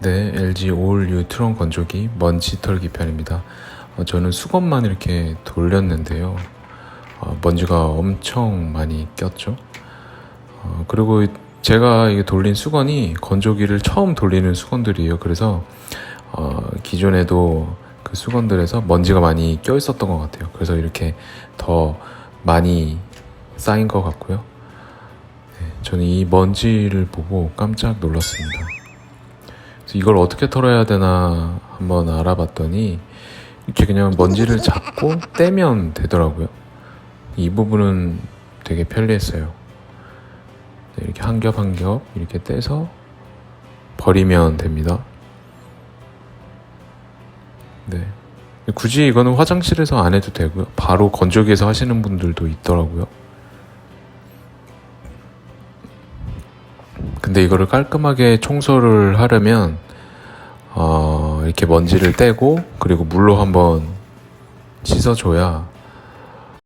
네, LG 올 뉴 트론 건조기 먼지 털기 편입니다. 어, 저는 수건만 이렇게 돌렸는데요. 어, 먼지가 엄청 많이 꼈죠. 어, 그리고 제가 이게 돌린 수건이 건조기를 처음 돌리는 수건들이에요. 그래서 어, 기존에도 그 수건들에서 먼지가 많이 껴 있었던 것 같아요. 그래서 이렇게 더 많이 쌓인 것 같고요. 네, 저는 이 먼지를 보고 깜짝 놀랐습니다. 이걸 어떻게 털어야 되나 한번 알아봤더니 이렇게 그냥 먼지를 잡고 떼면 되더라고요. 이 부분은 되게 편리했어요. 네, 이렇게 한 겹 한 겹 이렇게 떼서 버리면 됩니다. 네. 굳이 이거는 화장실에서 안 해도 되고요. 바로 건조기에서 하시는 분들도 있더라고요. 근데 이거를 깔끔하게 청소를 하려면 어, 이렇게 먼지를 떼고 그리고 물로 한번 씻어줘야